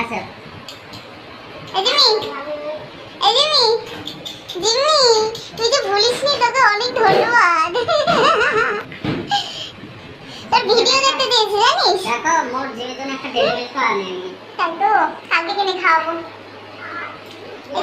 আচ্ছা। তুই যে ভুলিসনি তোকে অনেক ধন্যবাদ। তোর ভিডিও দেখতে দিয়েছি জানিস? দেখো মোর জিমির একটা ডেলিভারি খাওয়া নেই তাই তো কালকে কিনে খাওয়াবো। এই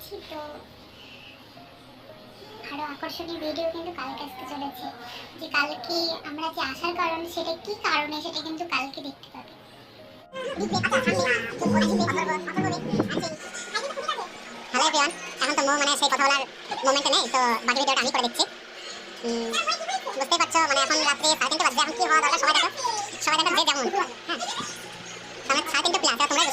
এসেছি তো আরও আকর্ষণীয় ভিডিও কিন্তু কালকে আসতে চলেছে। যে কালকে আমরা যে আসার কারণ সেটা কি কারণে সেটা কিন্তু কালকে দেখতে পাবে। হ্যালো এভরিওয়ান এখন তো মো মানে সেই কথা বলার মোমেন্টে নেই, তো বাকি ভিডিওটা আমি করে দিচ্ছি। বুঝতেই পারছ মানে এখন রাত্রি সাড়ে তিনটে বাজে, এখন কি হওয়া দরকার? সবাই দেখো। সবাই দেখো যে যেমন। হ্যাঁ। সাড়ে তিনটে প্লাস তোমরা